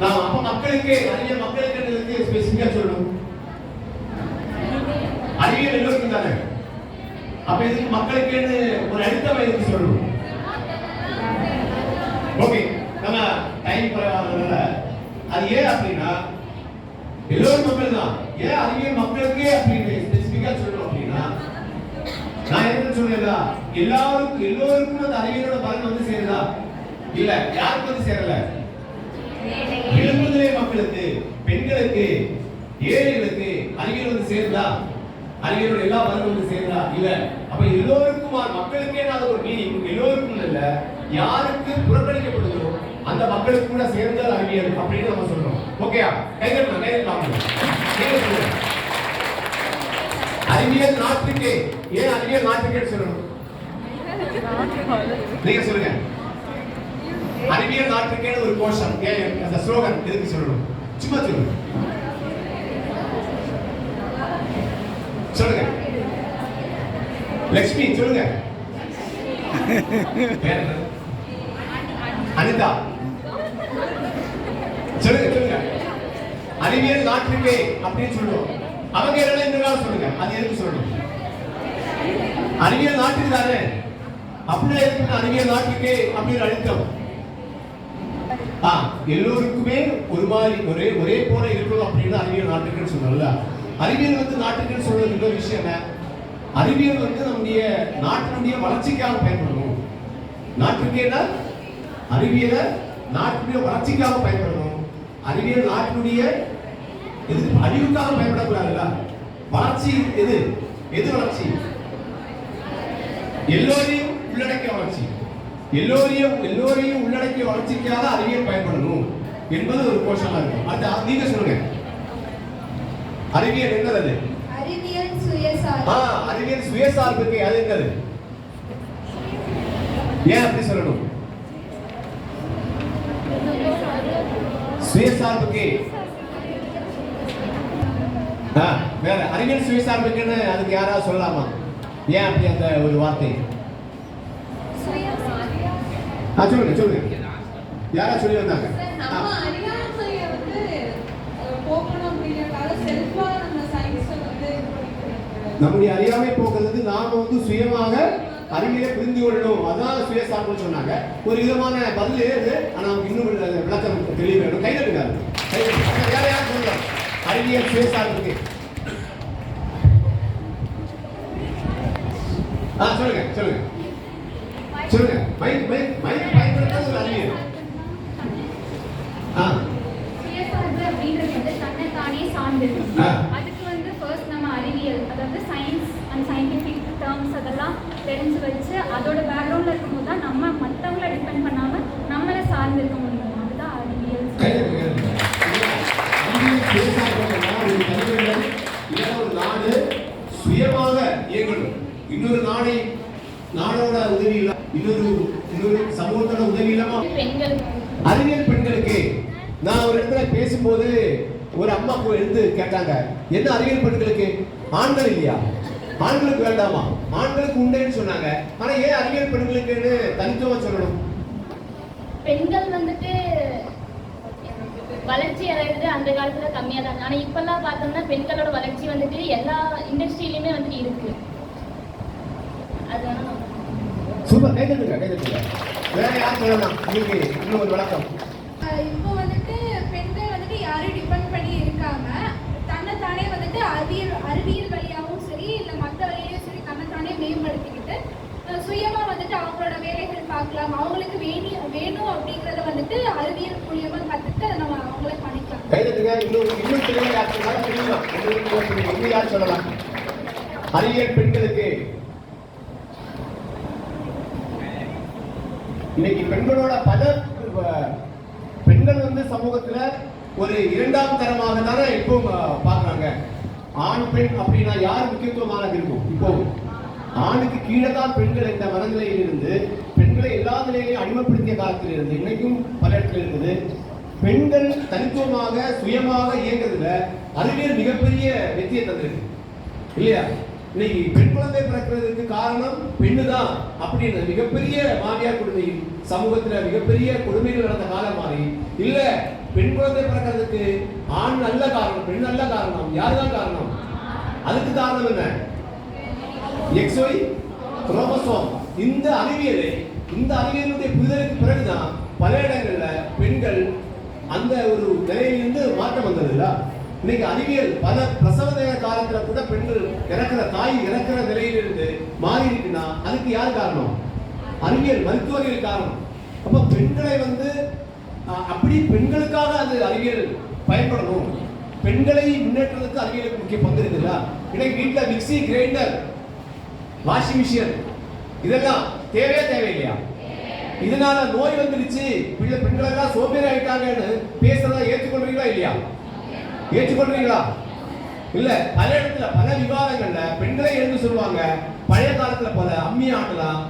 நாம் அப்ப மக்களுக்கு அறிவியல் மக்களுக்கு ஸ்பெசிஃபிக்கா சொல்லணும். அறிவியல் எல்லோருக்கும் தானே? அப்ப இதுக்கு மக்களுக்குன்னு ஒரு அடுத்த எதுக்கு சொல்லணும்? ஓகே நம்ம டைம் குறைவானதுனால அது ஏன் அப்படின்னா எல்லோரும் மக்கள் தான் ஏன் அறிவியல் மக்களுக்கு அப்படின்னு ஸ்பெசிஃபிக்கா சொல்லணும் அப்படின்னா நான் என்ன சொல்றேன்ல எல்லாருக்கும் எல்லோருக்கும் அந்த அறிவியலோட பலன் வந்து சேருதா? இல்ல யாருக்கு வந்து சேரல? விளிம்புநிலை மக்களுக்கு பெண்களுக்கு ஏழைகளுக்கு அறிவியல் வந்து சேர்ந்தா அறிவியலோட எல்லா வரும் வந்து சேர்ந்தா இல்ல. அப்ப எல்லோருக்கும் மக்களுக்கே நான் ஒரு மீனிங் எல்லோருக்கும் இல்ல. யாருக்கு புறக்கணிக்கப்படுகிறோம் அந்த மக்களுக்கு கூட சேர்ந்தால் அறிவியல் அப்படின்னு நம்ம சொல்றோம். ஓகேயா கைதட்டலாம் கைதட்டலாம் அறிவியல் நாட்டுக்கு ஏன் அறிவியல் நாட்டுக்கே சொல்லணும்? நீங்க சொல்லுங்க. அறிவியல் நாட்டுக்கே ஒரு கோஷம். ஏன் அந்த ஸ்லோகன் எதுக்கு சொல்லணும்? சும்மா சொல்லுங்க சொல்லுங்க. லக்ஷ்மி சொல்லுங்க. அனிதா. சொல்லுங்க சொல்லுங்க. அறிவியல் நாட்டுக்கே அப்படின்னு சொல்லுவோம். அவங்க என்ன சொல்லுங்க. அது எதுக்கு சொல்லணும்? அறிவியல் நாட்டுக்கு தானே? அப்படியே இருக்கிற அறிவியல் நாட்டுக்கே அப்படின்னு அழுத்தம். ஆ எல்லோருக்குமே ஒரு மாதிரி ஒரே ஒரே போல இருக்கணும் அப்படின்னு அறிவியல் நாட்டுக்குன்னு சொன்னோம்ல. அறிவியல் வந்து நாட்டுக்குன்னு சொல்றது இன்னொரு விஷயம் என்ன? அறிவியல் வந்து நம்முடைய நாட்டினுடைய வளர்ச்சிக்காக பயன்படணும் நாட்டுக்கேனா அறிவியலை நாட்டினுடைய வளர்ச்சிக்காக பயன்படணும் அறிவியல் நாட்டினுடைய எது? அழிவுக்காக பயன்படக்கூடாதுல்ல. வளர்ச்சி எது? எது வளர்ச்சி? எல்லோரையும் உள்ளடக்கிய வளர்ச்சி. எல்லோரையும் எல்லோரையும் உள்ளடக்கிய வளர்ச்சிக்காக அறிவியல் பயன்படணும் என்பது ஒரு கோஷமா இருக்கும் அது நீங்க சொல்லுங்க. அறிவியல் என்னது அது? அறிவியல் சுயசார்பு. ஆ அறிவியல் சுயசார்புக்கு அது என்னது? ஏன் அப்படி சொல்லணும்? சுயசார்புக்கு. வேற. அறிவியல் சுயசார்புக்குன்னு அதுக்கு யாராவது சொல்லலாமா? ஏன் அப்படி அந்த ஒரு வார்த்தை? ஆ. சொல்லுங்க சொல்லுங்க யாரா சொல்லி வந்தாங்க ஆ, நம்முடைய அறியாமை போக்குறது நாம வந்து சுயமாக அறிவியலை புரிந்து கொள்ளணும். அதான் சுயசார்புன்னு சொன்னாங்க. ஒரு விதமான பதில் இது ஆனா நமக்கு இன்னும் விளக்கம் தெளிவு வேணும். கை தட்டுங்க கை தட்டுங்க. வேற யார் சொல்லுங்க? அறிவியல் சுயசார்புக்கு. ஆ சொல்லுங்க சொல்லுங்க சொல்லுங்க. மைக் மைக் மைக் பயன்படுத்தாத ஒரு அறிவியல் ஆ. சுயசார்பு அப்படின்றது வந்து தன்னைத்தானே சார்ந்தது ஆ. அதுக்கு வந்து ஃபர்ஸ்ட் நம்ம அறிவியல் அதாவது சயின்ஸ் அண்ட் சயின்டிஃபிக் டேர்ம்ஸ் அதெல்லாம் தெரிஞ்சு வச்சு அதோட பேக்ரவுண்டில் இருக்கும்போது தான் நம்ம மற்றவங்கள டிபெண்ட் பண்ணாமல் நம்மளை சார்ந்து இருக்க முடியும். அதுதான் அறிவியல். ஒரு நாடு சுயமாக இயங்கணும். இன்னொரு நாடை நாடோட உதவி இன்னொரு சமூகத்தோட உதவி இல்லாம பெண்கள் அறிவியல் பெண்களுக்கு நான் ஒரு இடத்துல பேசும்போது ஒரு அம்மா எழுந்து கேட்டாங்க என்ன அறிவியல் பெண்களுக்கு? ஆண்கள் இல்லையா? ஆண்களுக்கு வேண்டாமா? ஆண்களுக்கு உண்டுன்னு சொன்னாங்க. ஆனா ஏன் அறிவியல் பெண்களுக்குன்னு தனித்துவம் சொல்லணும்? பெண்கள் வந்துட்டு வளர்ச்சி அடைகிறது அந்த காலத்துல கம்மியா தான் ஆனா இப்பெல்லாம் பார்த்தோம்னா பெண்களோட வளர்ச்சி வந்துட்டு எல்லா இண்டஸ்ட்ரியிலுமே வந்துட்டு இருக்கு. அதான் சூப்பர் கை தட்டுங்க கை தட்டுங்க வேற யார் சொல்லலாம் உங்களுக்கு இன்னும் ஒரு விளக்கம் அஹ் இப்போ வந்துட்டு பெண்கள் வந்துட்டு யாரையும் டிபெண்ட் பண்ணி இருக்காம தன்னைத்தானே வந்துட்டு அறிவியல் அறிவியல் வழியாகவும் சரி இல்லை மற்ற வழியிலையும் சரி தன்னைத்தானே மேம்படுத்திக்கிட்டு அஹ் சுயமா வந்துட்டு அவங்களோட வேலைகள் பார்க்கலாம் அவங்களுக்கு வேணி வேணும் அப்படிங்கறத வந்துட்டு அறிவியல் மூலியமா கத்துட்டு அதை நம்ம அவங்களே பண்ணிக்கலாம். கை தட்டுங்க இன்னும் இன்னும் தெளிவாக யார் சொன்னாலும் தெளிவா உங்களுக்கு இன்னும் தெளிவா. இன்னும் யார் சொல்லலாம்? அறிவியல் பெண்களுக்கு இன்னைக்கு பெண்களோட பல பெண்கள் வந்து சமூகத்துல ஒரு இரண்டாம் தரமாக தானே இப்போ பாக்குறாங்க ஆண் பெண் அப்படின்னா யார் முக்கியத்துவமாக இருக்கும்? இப்போ ஆணுக்கு கீழே தான் பெண்கள் என்ற மனநிலையில் இருந்து பெண்களை எல்லா நிலையிலையும் அடிமைப்படுத்திய காலத்தில் இருந்து இன்னைக்கும் பல இடத்துல இருந்தது பெண்கள் தனித்துவமாக சுயமாக இயங்குறதுல அறிவியல் மிகப்பெரிய வெற்றியை தந்திருக்கு. இல்லையா? இன்னைக்கு பெண் குழந்தை பிறக்கிறதுக்கு காரணம் பெண்ணு தான் அப்படின்னு மிகப்பெரிய மாமியார் கொடுமை சமூகத்துல மிகப்பெரிய கொடுமைகள் நடந்த காலம் மாறி இல்ல பெண் குழந்தை பிறக்கிறதுக்கு ஆண் நல்ல காரணம் பெண் நல்ல காரணம் யார் தான் காரணம்? அதுக்கு காரணம் என்ன? எக்ஸ்ஒய் குரோமசோம் இந்த அறிவியலை இந்த அறிவியலுடைய புரிதலுக்கு பிறகுதான் பல இடங்கள்ல பெண்கள் அந்த ஒரு நிலையிலிருந்து மாற்றம் வந்ததுல இன்னைக்கு அறிவியல் பல பிரசவ நேர காலத்துல கூட பெண்கள் இறக்குற தாய் இறக்குற நிலையிலிருந்து மாறி இருக்குன்னா அதுக்கு யார் காரணம்? அறிவியல் மருத்துவர்கள் காரணம். அப்ப பெண்களை வந்து அப்படி பெண்களுக்காக அது அறிவியல் பயன்படணும். பெண்களை முன்னேற்றத்துக்கு அறிவியலுக்கு முக்கிய பங்கு இருக்குல்ல இன்னைக்கு வீட்டில் மிக்சி கிரைண்டர் வாஷிங் மிஷின் இதெல்லாம் தேவையா தேவையில்லையா? இதனால நோய் வந்துருச்சு பிள்ளை பெண்களெல்லாம் சோம்பேறி ஆயிட்டாங்கன்னு பேசுறதா ஏற்றுக்கொள்றீங்களா இல்லையா? ஏற்றுக்கொள்றீங்களா? இல்ல பல இடத்துல பல விவாதங்கள்ல பெண்களே எழுந்து சொல்லுவாங்க. பழைய காலத்துல போல அம்மி ஆட்டலாம்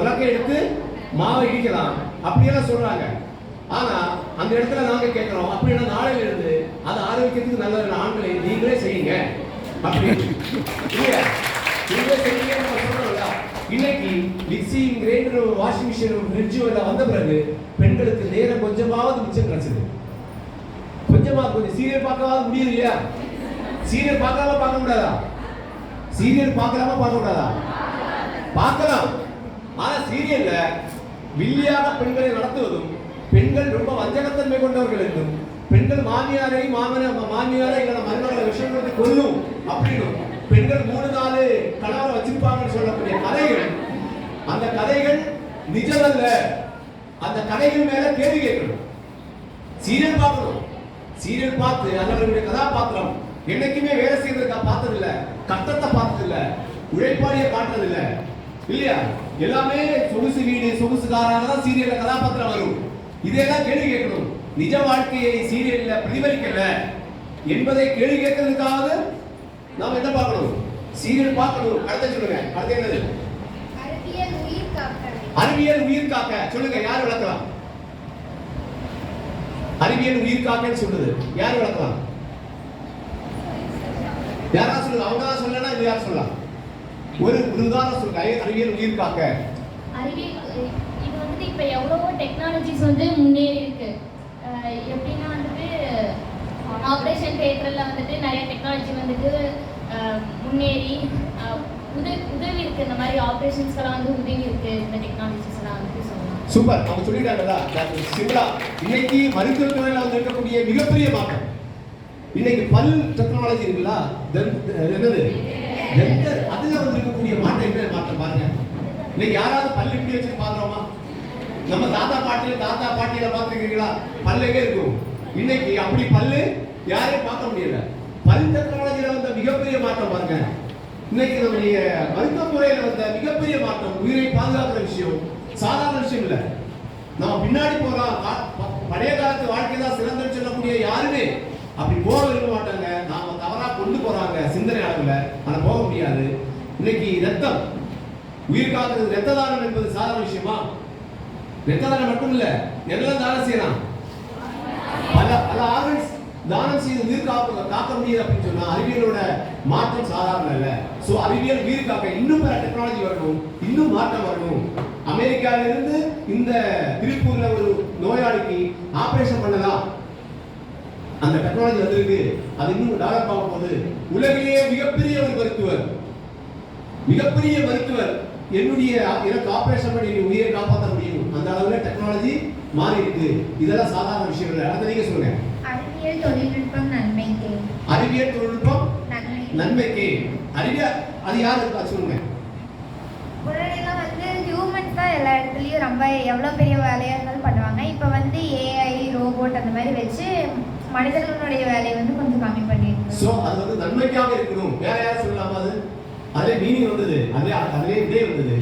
உலக்கை எடுத்து மாவை இடிக்கலாம். அப்படியெல்லாம் சொல்றாங்க. ஆனா அந்த இடத்துல நாங்க கேட்கிறோம் அப்படின்னா நாளையில இருந்து அது ஆரோக்கியத்துக்கு நல்ல ஆண்களை நீங்களே செய்யுங்க. அப்படின்னு நீங்களே செய்யுங்க சொல்றோம்ல இன்னைக்கு mixie grinder washing machine fridge எல்லாம் வந்த பிறகு பெண்களுக்கு நேரம் கொஞ்சமாவது மிச்சம் கிடைச்சது. கொஞ்சமா கொஞ்சம் சீரியல் பார்க்கவாது முடியும் இல்லையா சீரியல் பார்க்காம பார்க்க கூடாதா சீரியல் பார்க்கலாமா பார்க்க கூடாதா பார்க்கலாம். ஆனா சீரியல்ல வில்லியான பெண்களை நடத்துவதும் பெண்கள் ரொம்ப வஞ்சகத்தன்மை கொண்டவர்கள் என்றும் பெண்கள் மாமியாரை மாமன மாமியாரை இல்லைன்னா மருமகளை விஷயம் கொடுத்து கொல்லும் அப்படின்னும் பெண்கள் மூணு நாலு கணவரை வச்சிருப்பாங்கன்னு சொல்லக்கூடிய கதைகள். அந்த கதைகள் நிஜமல்ல. அந்த கதைகள் மேல கேள்வி கேட்கணும். சீரியல் பார்க்கணும். சீரியல் பார்த்து அவர்களுடைய கதாபாத்திரம் என்னைக்குமே வேலை செய்யறதுக்கா பார்த்தது இல்ல கட்டத்தை பார்த்தது இல்ல உழைப்பாளிய காட்டுறது இல்ல இல்லையா? எல்லாமே சொகுசு வீடு சொகுசு காராக தான் சீரியல்ல கதாபாத்திரம் வரும். இதெல்லாம் கேள்வி கேட்கணும். நிஜ வாழ்க்கையை சீரியல்ல பிரதிபலிக்கல என்பதை கேள்வி கேட்கறதுக்காக நாம என்ன பார்க்கணும்? சீரியல் பார்க்கணும். அடுத்த சொல்லுங்க. அடுத்து என்னது? அறிவியல் உயிர் காக்க. சொல்லுங்க யார் விளக்கலாம்? அறிவியல் உயிர் காக்கன்னு சொல்லுது. யார் விளக்கலாம்? யாரா சொல்லுது? அவங்க தான் சொல்லனா இது யார் சொல்லலாம்? ஒரு ஒரு உதாரணம் சொல்லுங்க. அறிவியல் உயிர் காக்க அறிவியல் அஹ் இது வந்துட்டு இப்போ எவ்வளவோ டெக்னாலஜிஸ் வந்து முன்னேறி இருக்கு. எப்படின்னா வந்துட்டு ஆப்ரேஷன் தேட்டரில் வந்துட்டு நிறைய டெக்னாலஜி வந்துட்டு முன்னேறி உதவி உதவி இருக்கு. இந்த மாதிரி ஆப்ரேஷன்ஸ்க்கெல்லாம் வந்து உதவி இருக்கு. இந்த டெக்னாலஜிஸ் எல்லாம் வந்துட்டு சூப்பர். அவங்க சொல்லிட்டாங்கல்ல சிம்பிளா. இன்னைக்கு மருத்துவத்துறையில் வந்து இருக்கக்கூடிய மிகப்பெரிய மாற்றம். இன்னைக்கு பல் டெக்னாலஜி இருக்குல்ல? தென்- என்னது? டென்டர் அதுல வந்து இருக்கக்கூடிய மாற்றம் என்ன மாற்றம் பாருங்க. இன்னைக்கு யாராவது பல் இப்படி வச்சு பாக்குறோமா? நம்ம தாத்தா பாட்டியில தாத்தா பாட்டியில பாத்துருக்கீங்களா? பல்லவே இருக்கும்? இன்னைக்கு அப்படி பல்லு யாரையும் பார்க்க முடியல. பல் டெக்னாலஜியில வந்த மிகப்பெரிய மாற்றம் பாருங்க. இன்னைக்கு நம்முடைய மருத்துவ முறையில் வந்த மிகப்பெரிய மாற்றம் உயிரை பாதுகாக்கிற விஷயம். சாதாரண விஷயம் இல்லை. நம்ம பின்னாடி போறோம் பழைய காலத்து வாழ்க்கை தான் சிறந்தன்னு சொல்லக்கூடிய யாருமே அப்படி போக விரும்ப மாட்டாங்க. நாம தவறா கொண்டு போறாங்க சிந்தனை அளவில் ஆனா போக முடியாது. இன்னைக்கு ரத்தம் உயிர் காக்கிறது ரத்த தானம் என்பது சாதாரண விஷயமா? ரத்த தானம் மட்டும் இல்ல எல்லாம் தானம் செய்யலாம் பல பல ஆர்கன்ஸ் தானம் செய்து உயிர் காக்க காக்க முடியாது அப்படின்னு சொன்னா அறிவியலோட மாற்றம் சாதாரண இல்லை. ஸோ அறிவியல் உயிர் காக்க இன்னும் பல டெக்னாலஜி வரணும் இன்னும் மாற்றம் வரணும். அமெரிக்கால இருந்து இந்த திருப்பூர்ல ஒரு நோயாளிக்கு ஆபரேஷன் பண்ணலாம் அந்த டெக்னாலஜி வந்திருக்கு. அது இன்னும் டெவலப் ஆக போகுது. உலகிலேயே மிகப்பெரிய ஒரு மருத்துவர். மிகப்பெரிய மருத்துவர். என்னுடைய எனக்கு ஆபரேஷன் பண்ணி உயிரை காப்பாற்ற முடியும். அந்த அளவுல டெக்னாலஜி மாறி இருக்கு இதெல்லாம் சாதாரண விஷயம் இல்லை. அடுத்த நீங்க சொல்லுங்க. அறிவியல் தொழில்நுட்பம் நன்மைக்கு அறிவியல் தொழில்நுட்பம் நன்மை நன்மைக்கு அறிவியல் அது யாரு இருக்கா? சொல்லுங்க. தான் எல்லா இடத்துலையும் ரொம்ப எவ்வளோ பெரிய வேலையாக இருந்தாலும் பண்ணுவாங்க. இப்போ வந்து ஏஐ ரோபோட் அந்த மாதிரி வச்சு மனிதர்களுடைய வேலையை வந்து கொஞ்சம் கம்மி பண்ணிருக்கு ஸோ அது வந்து நன்மைக்காக இருக்கணும். வேற யாரும் சொல்லலாமா அது? அதுல மீனிங் வந்தது. அதுல அதுல இதே வந்தது.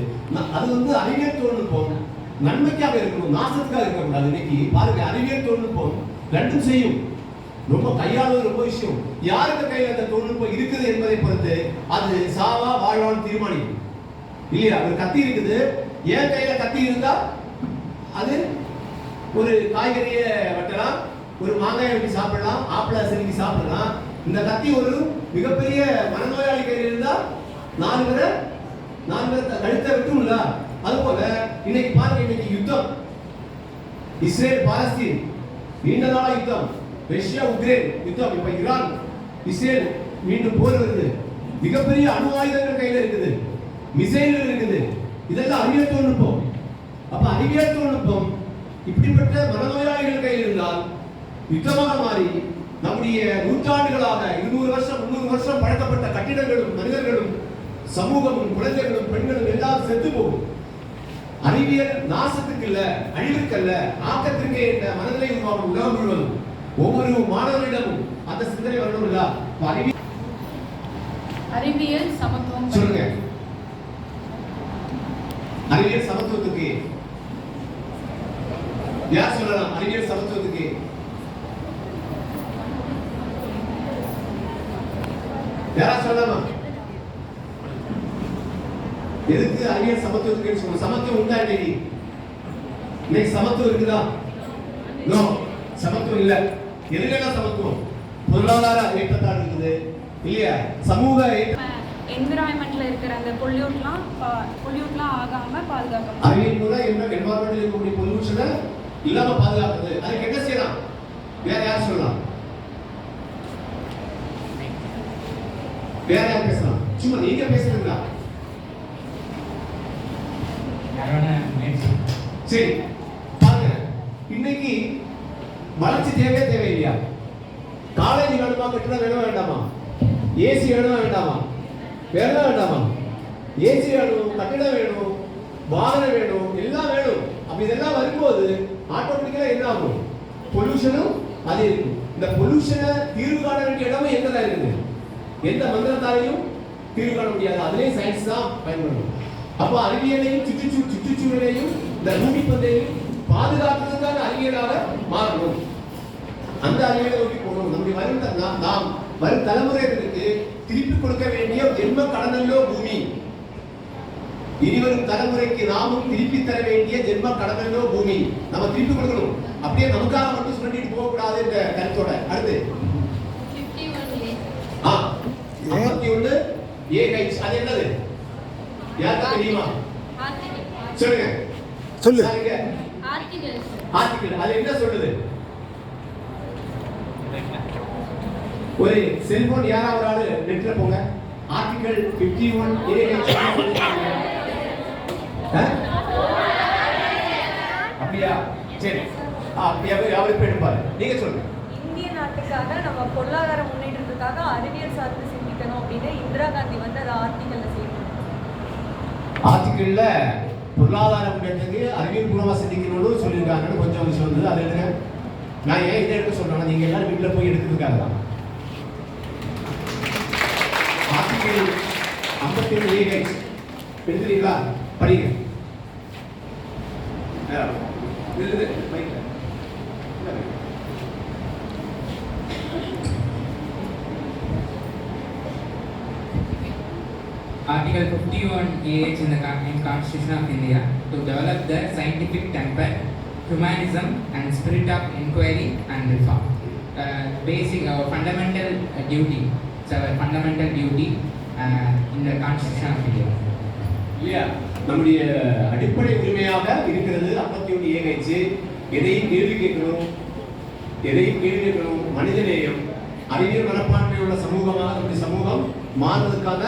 அது வந்து அறிவியல் தொழில்நுட்பம் நன்மைக்காக இருக்கணும். நாசத்துக்காக இருக்கக்கூடாது இன்னைக்கு. பாருங்க அறிவியல் தொழில்நுட்பம் ரெண்டும் செய்யும். ரொம்ப கையாளுவது ரொம்ப விஷயம். யாருக்கு கையில் அந்த தொழில்நுட்பம் இருக்குது என்பதை பொறுத்து அது சாவா வாழ்வான்னு தீர்மானிக்கும். இல்லையா? ஒரு கத்தி இருக்குது. என் கையில கத்தி இருந்தா? அது ஒரு காய்கறியை வெட்டலாம் ஒரு மாங்காயை வெட்டி சாப்பிடலாம் ஆப்பிள செருகி சாப்பிடலாம். இந்த கத்தி ஒரு மிகப்பெரிய மனநோயாளி கையில் இருந்தா நாலு பேரை நாலு பேரை கழுத்தை வெட்டும்ல அதுபோல இன்னைக்கு பாருங்க இன்னைக்கு யுத்தம். இஸ்ரேல் பாலஸ்தீன் நீண்ட நாள யுத்தம். ரஷ்யா உக்ரைன் யுத்தம். இப்ப ஈரான் இஸ்ரேல் மீண்டும் போர் வருது. மிகப்பெரிய அணு ஆயுதங்கள் கையில் இருக்குது. மிசைல்கள் இருக்குது. இதெல்லாம் அறிவியல் தொழில்நுட்பம் அப்ப அறிவியல் தொழில்நுட்பம் இப்படிப்பட்ட மனநோயாளிகள் கையில் இருந்தால் யுத்தமாக மாறி நம்முடைய நூற்றாண்டுகளாக இருநூறு வருஷம் முன்னூறு வருஷம் பழக்கப்பட்ட கட்டிடங்களும் மனிதர்களும் சமூகமும் குழந்தைகளும் பெண்களும் எல்லாம் செத்து போகும். அறிவியல் நாசத்துக்கு இல்ல அழிவுக்கு அல்ல ஆக்கத்திற்கு என்ற மனநிலை உருவாகும் உலகம் முழுவதும். ஒவ்வொரு மாணவரிடமும் அந்த சிந்தனை வரணும் இல்ல அறிவியல் அறிவியல் சமத்துவம் சொல்லுங்க. அறிவியல் சமத்துவத்துக்கு. யார் சொல்லலாம்? அறிவியல் சமத்துவத்துக்கு. யாரா சொல்லலாமா? எதுக்கு அறிவியல் சமத்துவத்துக்கு சொல்லுங்க சமத்துவம் உண்டா இன்னைக்கு இன்னைக்கு சமத்துவம் இருக்குதா? நோ சமத்துவம் இல்ல. எதுக்கெல்லாம் சமத்துவம்? பொருளாதார ஏற்றத்தாடு இருக்குது. இல்லையா? சமூக ஏற்ற என்விரான்மெண்ட்ல இருக்கிற அந்த பொல்யூட்லாம் பொல்யூட்லாம் ஆகாம பாதுகாக்கணும். அறிவியல் என்ன என்வாரன்மெண்ட்ல இருக்கக்கூடிய பொல்யூஷனை இல்லாம பாதுகாக்குது அதுக்கு என்ன செய்யலாம்? வேற யார் சொல்லலாம்? வேற யார் பேசலாம்? சும்மா நீங்க பேசுறீங்களா? சரி பாருங்க. இன்னைக்கு வளர்ச்சி தேவையே தேவையில்லையா? காலேஜ் வேணுமா கட்டிடம் வேணுமா வேண்டாமா? ஏசி வேணுமா வேண்டாமா? வேணுமா வேண்டாமா ஏசி வேணும் கட்டிடம் வேணும் வாகனம் வேணும் எல்லாம் வேணும். அப்படி இதெல்லாம் வரும்போது ஆட்டோமேட்டிக்கா என்ன ஆகும்? பொல்யூஷனும் அது இருக்கும். இந்த பொல்யூஷனை தீர்வு காண வேண்டிய இடமும் எங்கதான் இருக்குது? எந்த மந்திரத்தாலையும் தீர்வு காண முடியாது. அதுலேயும் சயின்ஸ் தான் பயன்படும். அப்போ அறிவியலையும் சுற்றுச்சூ சுற்றுச்சூழலையும் இந்த பூமி பந்தையும் பாதுகாக்கிறதுக்கான அறிவியலாக மாறணும். அந்த அறிவியலை நோக்கி போகணும். நம்முடைய வரும் நாம் வரும் தலைமுறைகளுக்கு திருப்பி கொடுக்க வேண்டிய ஜென்ம கடனல்லோ பூமி. இனிவரும் தலைமுறைக்கு நாமும் திருப்பி தர வேண்டிய ஜென்ம கடனல்லோ பூமி. நம்ம திருப்பி கொடுக்கணும். அப்படியே நமக்காக மட்டும் சுரண்டிட்டு போக கூடாது என்ற கருத்தோட. அடுத்து. ஐம்பத்தி ஒண்ணு ஏ அது என்னது? யாருக்கா? தெரியுமா? சொல்லுங்க. சொல்லு. ஆர்டிகிள் அது என்ன சொல்லுது? ஒரு செல்போன் யாரா ஒரு ஆளு? நெட்ல போங்க. ஆர்டிகிள் 51 ஒன் அப்படியா? சரி. அப்படியா? அவரு போய் எடுப்பாரு. நீங்க சொல்லுங்க. இந்திய நாட்டுக்காக நம்ம பொருளாதார முன்னேற்றத்துக்காக அறிவியல் சார்ந்து சிந்திக்கணும் அப்படின்னு இந்திரா காந்தி வந்து அதை ஆர்டிகல்ல செய்யணும் ஆர்டிகிள்ல பொருளாதார முன்னேற்றத்துக்கு அறிவியல் பூர்வமா சிந்திக்கணும்னு சொல்லியிருக்காங்கன்னு கொஞ்சம் விஷயம் வந்தது. அது எடுங்க. நான் ஏன் இதை எடுக்க சொல்றேன்னா நீங்க எல்லாரும் வீட்டுல போய் எடுக்கிறதுக்காக தான் ஆர்டிகிள் ஐம்பத்தி ஏழு ஏ கைஸ் எடுத்துறீங்களா படிங்க ஆ, இது, இது, மைக்ல. இல்ல, mic. Article 51AH in the Con- in Constitution of India to develop the scientific temper, humanism, and spirit of inquiry and reform. Uh, basic, our fundamental uh, duty, it's our fundamental duty uh, in the Constitution of India. இல்லையா? நம்முடைய அடிப்படை உரிமையாக இருக்கிறது ஐம்பத்தி ஒன்று ஏகைச்சு எதையும் கேள்வி கேட்கணும் எதையும் கேள்வி கேட்கணும் மனிதநேயம் அறிவியல் மனப்பான்மையுள்ள சமூகமாக நம்முடைய சமூகம் மாறுவதற்கான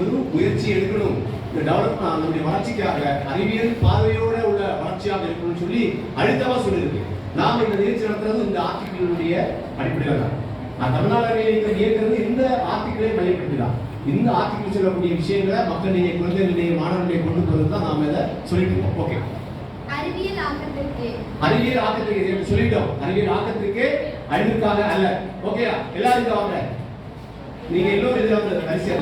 ஒரு முயற்சி எடுக்கணும். இந்த டெவலப் நம்முடைய வளர்ச்சிக்காக அறிவியல் பார்வையோட உள்ள வளர்ச்சியாக இருக்கணும்னு சொல்லி அழுத்தமாக சொல்லியிருக்கு. நாம் இந்த நிகழ்ச்சி நடத்துறது இந்த ஆர்டிகளுடைய அடிப்படையில் தான். தமிழ்நாடு இயக்கிறது இந்த ஆர்டிகிளை மையப்படுத்தி தான் இந்த ஆர்டிகிள் சொல்லக்கூடிய விஷயங்களை மக்களிடையே குழந்தைகளிடையே மாணவர்களிடையே கொண்டு போகிறது தான் நாம இதை சொல்லிட்டு இருக்கோம். ஓகே. அறிவியல் ஆக்கத்திற்கு. அறிவியல் ஆக்கத்திற்கு சொல்லிட்டோம். அறிவியல் ஆக்கத்திற்கு அழிவுக்காக அல்ல. ஓகேயா? எல்லாரும் இங்க வாங்க. நீங்க எல்லோரும் இதுல வந்து வரிசையா